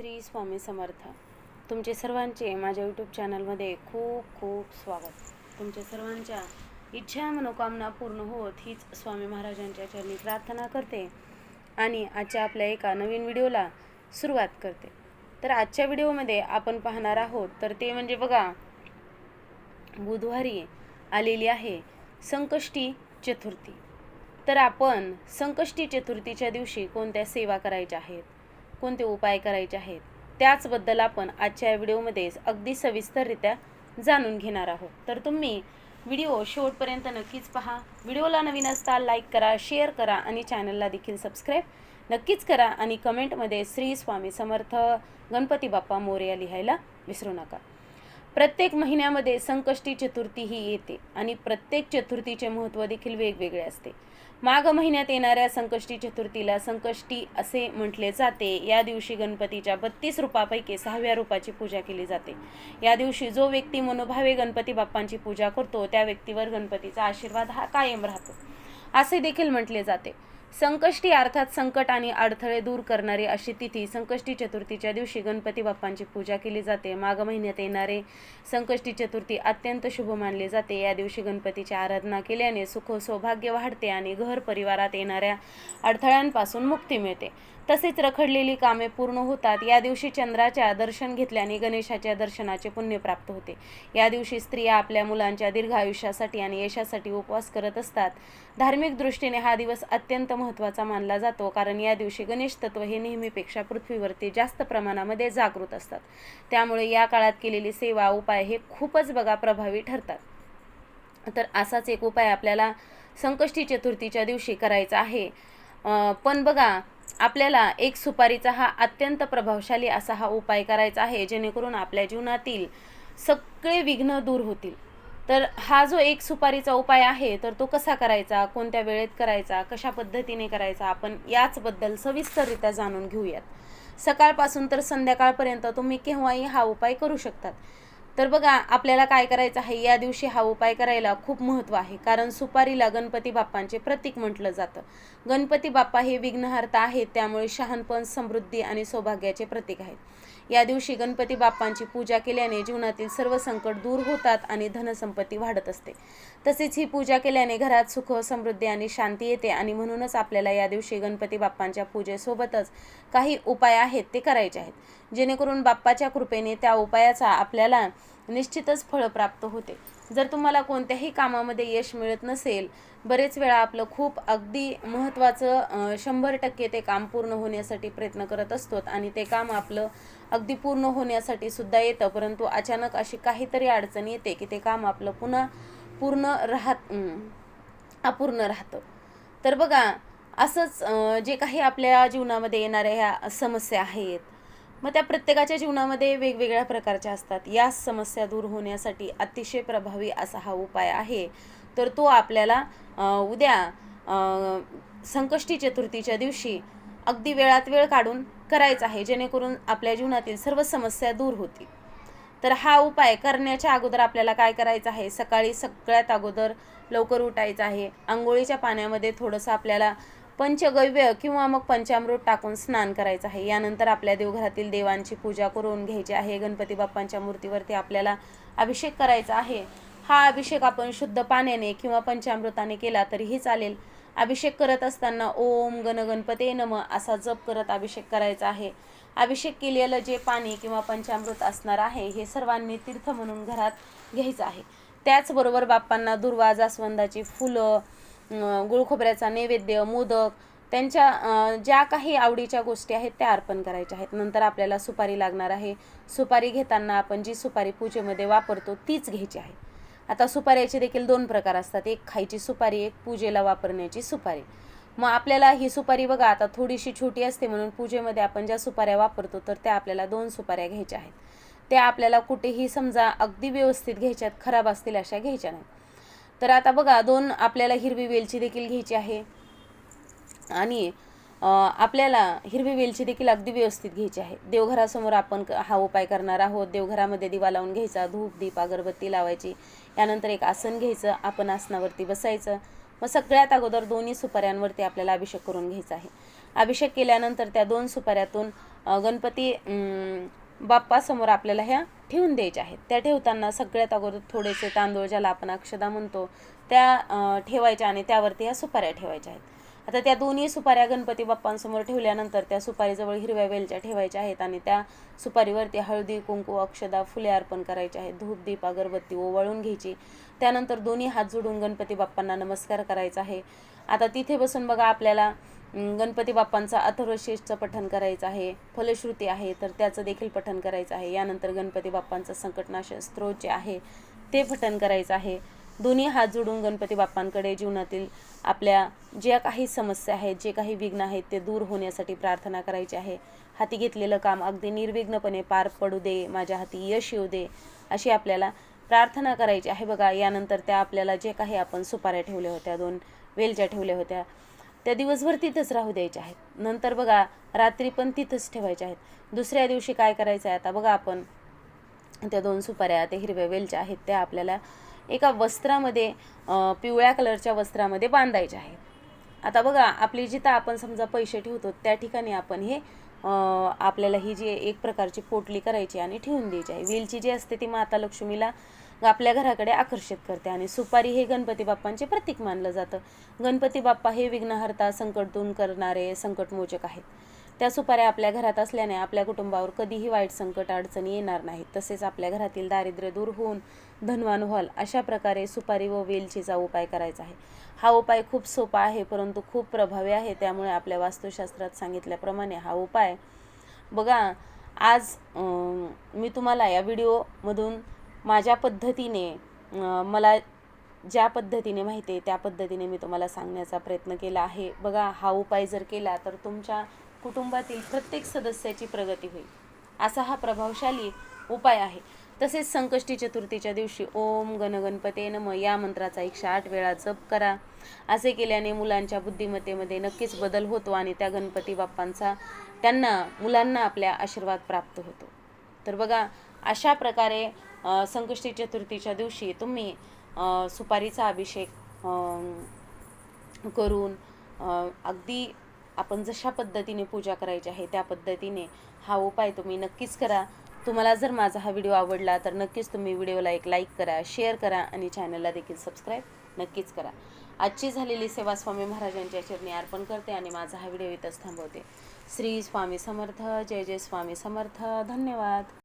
श्री स्वामी समर्थ. तुमचे सर्वांचे माझ्या यूट्यूब चॅनलमध्ये खूप खूप स्वागत. तुमच्या सर्वांच्या इच्छा मनोकामना पूर्ण होत हीच स्वामी महाराजांच्या चरणी प्रार्थना करते आणि आजच्या आपल्या एका नवीन व्हिडिओला सुरुवात करते. तर आजच्या व्हिडिओमध्ये आपण पाहणार आहोत तर ते म्हणजे बघा बुधवारी आलेली आहे संकष्टी चतुर्थी. तर आपण संकष्टी चतुर्थीच्या दिवशी कोणत्या सेवा करायच्या आहेत? कोणते उपाय करायचे आहेत? त्याचबद्दल आपण आजच्या व्हिडिओमध्ये अगदी सविस्तररित्या जाणून घेणार आहोत. तर तुम्ही व्हिडिओ शेवटपर्यंत नक्कीच पहा. व्हिडिओला नवीन असता लाईक करा शेअर करा आणि चॅनलला देखील सबस्क्राईब नक्कीच करा आणि कमेंटमध्ये श्री स्वामी समर्थ गणपती बाप्पा मोर्या लिहायला विसरू नका. प्रत्येक महिन्यामध्ये संकष्टी चतुर्थी ही येते आणि प्रत्येक चतुर्थीचे महत्त्व देखील वेगवेगळे असते. माघ महिन्यात येणाऱ्या संकष्टी चतुर्थीला संकष्टी असे म्हटले जाते. या दिवशी गणपतीच्या बत्तीस रूपापैकी सहाव्या रूपाची पूजा केली जाते. या दिवशी जो व्यक्ती मनोभावे गणपती बाप्पांची पूजा करतो त्या व्यक्तीवर गणपतीचा आशीर्वाद हा कायम राहतो. असे देखील म्हटले जाते. संकष्टी अर्थात संकट आणि अडथळे दूर करणारी अशी तिथी संकष्टी चतुर्थीच्या दिवशी गणपती बाप्पांची पूजा केली जाते. माघ महिन्यात येणारे संकष्टी चतुर्थी अत्यंत शुभ मानले जाते. या दिवशी गणपतीची आराधना केल्याने सुख सौभाग्य वाढते आणि घर परिवारात येणाऱ्या अडथळ्यांपासून मुक्ती मिळते. तसेच रखडलेली कामे पूर्ण होतात. या दिवशी चंद्राच्या दर्शन घेतल्याने गणेशाच्या दर्शनाचे पुण्य प्राप्त होते. या दिवशी स्त्रिया आपल्या मुलांच्या दीर्घ आयुष्यासाठी आणि यशासाठी उपवास करत असतात. धार्मिक दृष्टीने हा दिवस अत्यंत महत्त्वाचा मानला जातो कारण या दिवशी गणेश तत्व हे नेहमीपेक्षा पृथ्वीवरती जास्त प्रमाणामध्ये जागृत असतात. त्यामुळे या काळात केलेली सेवा उपाय हे खूपच बघा प्रभावी ठरतात. तर असाच एक उपाय आपल्याला संकष्टी चतुर्थीच्या दिवशी करायचा आहे. पण बघा आपल्याला एक सुपारीचा हा अत्यंत प्रभावशाली असा हा उपाय करायचा आहे जेणेकरून आपल्या जीवनातील सगळे विघ्न दूर होतील. तर हा जो एक सुपारीचा उपाय आहे तर तो कसा करायचा? कोणत्या वेळेत करायचा? कशा पद्धतीने करायचा? आपण याचबद्दल सविस्तररित्या जाणून घेऊयात. सकाळपासून तर संध्याकाळपर्यंत तुम्ही केव्हाही हा उपाय करू शकतात. तर बघा आपल्याला काय करायचं आहे? या दिवशी हा उपाय करायला खूप महत्त्व आहे. कारण सुपारीला गणपती बाप्पांचे प्रतीक म्हटलं जातं. गणपती बाप्पा हे विघ्नहर्ता आहेत त्यामुळे शहाणपण समृद्धी आणि सौभाग्याचे प्रतीक आहेत. या दिवशी गणपती बाप्पांची पूजा केल्याने जीवनातील सर्व संकट दूर होतात आणि धनसंपत्ती वाढत असते. तसेच ही पूजा केल्याने घरात सुख समृद्धी आणि शांती येते आणि म्हणूनच आपल्याला या दिवशी गणपती बाप्पांच्या पूजेसोबतच काही उपाय आहेत ते करायचे आहेत. जेणेकरून बाप्पाच्या कृपेने त्या उपायाचा आपल्याला निश्चितच फळ प्राप्त होते. जर तुम्हाला कोणत्याही कामामध्ये यश मिळत नसेल बरेच वेळा आपलं खूप अगदी महत्त्वाचं शंभर टक्के ते काम पूर्ण होण्यासाठी प्रयत्न करत असतो आणि ते काम आपलं अगदी पूर्ण होण्यासाठी सुद्धा येतं. परंतु अचानक अशी काहीतरी अडचण येते की ते काम आपलं पुन्हा पूर्ण राहत अपूर्ण राहतं. तर बघा असंच जे काही आपल्या जीवनामध्ये येणाऱ्या ह्या समस्या आहेत मग त्या प्रत्येकाच्या जीवनामध्ये वेगवेगळ्या प्रकारच्या असतात. या समस्या दूर होण्यासाठी अतिशय प्रभावी असा हा उपाय आहे. तर तो आपल्याला उद्या संकष्टी चतुर्थीच्या दिवशी अगदी वेळात वेळ काढून करायचा आहे जेणेकरून आपल्या जीवनातील सर्व समस्या दूर होतील. तर हा उपाय करण्याच्या अगोदर आपल्याला काय करायचं आहे? सकाळी सगळ्यात अगोदर लवकर उठायचं आहे. आंघोळीच्या पाण्यामध्ये थोडंसं आपल्याला पंचगव्य किंवा मग पंचामृत टाकून स्नान करायचं आहे. यानंतर आपल्या देवघरातील देवांची पूजा करून घ्यायची आहे. गणपती बाप्पांच्या मूर्तीवरती आपल्याला अभिषेक करायचा आहे. हा अभिषेक आपण शुद्ध पाण्याने किंवा पंचामृताने केला तरीही चालेल. अभिषेक करत असताना ओम गण गणपते नम असा जप करत अभिषेक करायचा आहे. अभिषेक केलेलं जे पाणी किंवा पंचामृत असणार आहे हे सर्वांनी तीर्थ म्हणून घरात घ्यायचं आहे. त्याचबरोबर बाप्पांना दुर्वा जास्वंदाची फुलं गुळखोबऱ्याचा नैवेद्य मोदक त्यांच्या ज्या काही आवडीच्या गोष्टी आहेत त्या अर्पण करायच्या आहेत. नंतर आपल्याला सुपारी लागणार आहे. सुपारी घेताना आपण जी सुपारी पूजेमध्ये वापरतो तीच घ्यायची आहे. आता सुपाऱ्याचे देखील दोन प्रकार असतात. एक खायची सुपारी एक पूजेला वापरण्याची सुपारी. मग आपल्याला ही सुपारी बघा आता थोडीशी छोटी असते म्हणून पूजेमध्ये आपण ज्या सुपाऱ्या वापरतो तर त्या आपल्याला दोन सुपाऱ्या घ्यायच्या आहेत. त्या आपल्याला कुठेही समजा अगदी व्यवस्थित घ्यायच्यात खराब असतील अशा घ्यायच्या नाहीत. तर आता बघा दोन आपल्याला हिरवी वेलची देखील घ्यायची आहे. आणि आपल्याला हिरवी वेलची देखील अगदी व्यवस्थित घ्यायची आहे. देवघरासमोर आपण क- हा उपाय करणार आहोत. देवघरामध्ये दिवा लावून घ्यायचा धूप दीप अगरबत्ती लावायची. यानंतर एक आसन घ्यायचं आपण आसनावरती बसायचं. मग सगळ्यात अगोदर दोन्ही सुपाऱ्यांवरती आपल्याला अभिषेक करून घ्यायचा आहे. अभिषेक केल्यानंतर त्या दोन सुपाऱ्यातून गणपती बाप्पासमोर आपल्याला ह्या ठेवून द्यायच्या आहेत. त्या ठेवताना सगळ्यात अगोदर थोडेसे तांदूळ ज्याला आपण अक्षदा म्हणतो त्या ठेवायच्या आणि त्यावरती ह्या सुपाऱ्या ठेवायच्या आहेत. आता त्या दोन्ही सुपाऱ्या गणपती बाप्पांसमोर ठेवल्यानंतर त्या सुपारीजवळ हिरव्या वेलच्या ठेवायच्या आहेत आणि त्या सुपारीवरती हळदी कुंकू अक्षदा फुले अर्पण करायचे आहेत. धूप दीप अगरबत्ती ओवाळून घ्यायची. त्यानंतर दोन्ही हात जोडून गणपती बाप्पांना नमस्कार करायचा आहे. आता तिथे बसून बघा आपल्याला गणपती बाप्पांचा अथर्वशेषचं पठण करायचं आहे फलश्रुती आहे तर त्याचं देखील पठण करायचं आहे. यानंतर गणपती बाप्पांचं संकटनाश स्त्रोत जे आहे ते पठण करायचं आहे. दोन्ही हात जोडून गणपती बाप्पांकडे जीवनातील आपल्या ज्या काही समस्या आहेत जे काही विघ्न आहेत ते दूर होण्यासाठी प्रार्थना करायची आहे. हाती घेतलेलं काम अगदी निर्विघ्नपणे पार पडू दे माझ्या हाती यश येऊ दे अशी आपल्याला प्रार्थना करायची आहे. बघा यानंतर त्या आपल्याला जे काही आपण सुपाऱ्या ठेवल्या होत्या दोन वेलच्या ठेवल्या होत्या त्या दिवसभर तिथंच राहू द्यायच्या आहेत. नंतर बघा रात्री पण तिथंच ठेवायच्या आहेत. दुसऱ्या दिवशी काय करायचं आहे आता बघा आपण. त्या दोन सुपाऱ्या त्या हिरव्या वेलच्या आहेत त्या आपल्याला एका वस्त्रामध्ये पिवळ्या कलरच्या वस्त्रामध्ये बांधायच्या आहेत. आता बघा आपली जिथं आपण समजा पैसे ठेवतो त्या ठिकाणी आपण हे आपल्याला ही जी एक प्रकारची पोटली करायची आणि ठेवून द्यायची आहे. वेलची जी असते ती माता लक्ष्मीला आपल्या घराकडे आकर्षित करते आणि सुपारी हे गणपती बाप्पांचे प्रतीक मानलं जातं. गणपती बाप्पा हे विघ्नहर्ता संकट दूर करणारे संकटमोचक आहेत. त्या सुपाऱ्या आपल्या घरात असल्याने आपल्या कुटुंबावर कधीही वाईट संकट अडचणी येणार नाहीत. तसेच आपल्या घरातील दारिद्र्य दूर होऊन धनवान व्हाल अशा प्रकारे सुपारी व वेलचीचा उपाय करायचा आहे. हा उपाय खूप सोपा आहे परंतु खूप प्रभावी आहे. त्यामुळे आपल्या वास्तुशास्त्रात सांगितल्याप्रमाणे हा उपाय बघा. आज मी तुम्हाला या व्हिडिओमधून माझ्या पद्धतीने मला ज्या पद्धतीने माहिती आहे त्या पद्धतीने मी तुम्हाला सांगण्याचा प्रयत्न केला आहे. बघा हा उपाय जर केला तर तुमच्या कुटुंबातील प्रत्येक सदस्याची प्रगती होईल. असा हा प्रभावशाली उपाय आहे. तसेच संकष्टी चतुर्थीच्या दिवशी ओम गणगणपते नम या मंत्राचा एकशे आठ वेळा जप करा. असे केल्याने मुलांच्या बुद्धिमत्तेमध्ये नक्कीच बदल होतो आणि त्या गणपती बाप्पांचा त्यांना मुलांना आपल्या आशीर्वाद प्राप्त होतो. तर बघा अशा प्रकारे संकष्टी चतुर्थीच्या दिवशी तुम्ही सुपारीचा अभिषेक करून अगदी आपण जशा पद्धतीने पूजा करायची आहे त्या पद्धतीने हा उपाय तुम्ही नक्कीच करा. तुम्हाला जर माझा हा व्हिडिओ आवडला तर नक्कीच तुम्ही व्हिडिओला एक लाईक करा शेअर करा आणि चॅनलला देखील सबस्क्राईब नक्कीच करा. आजची झालेली सेवा स्वामी महाराजांच्या चरणी अर्पण करते आणि माझा हा व्हिडिओ इथंच थांबवते. श्री स्वामी समर्थ जय जय स्वामी समर्थ. धन्यवाद.